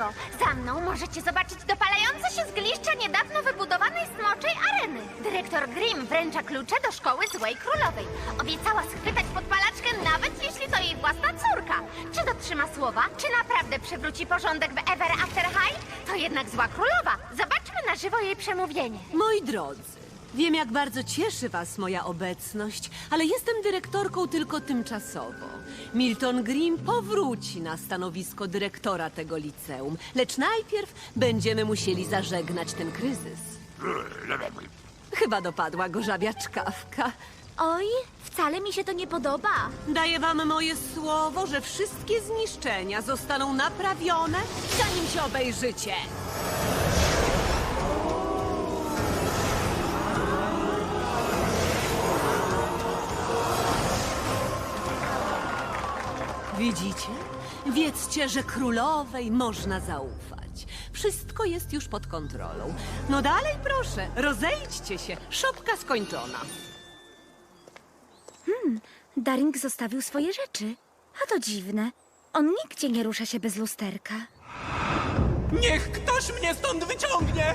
lewo. Za mną możecie zobaczyć dopalające się zgliszcza niedawno wybudowanej smoczej areny. Dyrektor Grimm wręcza klucze do szkoły Złej Królowej. Obiecała schwytać podpalaczkę nawet jeśli to jej własna córka. Czy dotrzyma słowa? Czy naprawdę przywróci porządek w Ever After High? To jednak Zła Królowa. Zobaczmy na żywo jej przemówienie. Moi drodzy, wiem jak bardzo cieszy was moja obecność, ale jestem dyrektorką tylko tymczasowo. Milton Grimm powróci na stanowisko dyrektora tego liceum, lecz najpierw będziemy musieli zażegnać ten kryzys. Chyba dopadła go żabia czkawka. Oj, wcale mi się to nie podoba. Daję wam moje słowo, że wszystkie zniszczenia zostaną naprawione, zanim się obejrzycie. Widzicie? Wiedzcie, że królowej można zaufać. Wszystko jest już pod kontrolą. No dalej proszę, rozejdźcie się. Szopka skończona. Daring zostawił swoje rzeczy. A to dziwne. On nigdzie nie rusza się bez lusterka. Niech ktoś mnie stąd wyciągnie!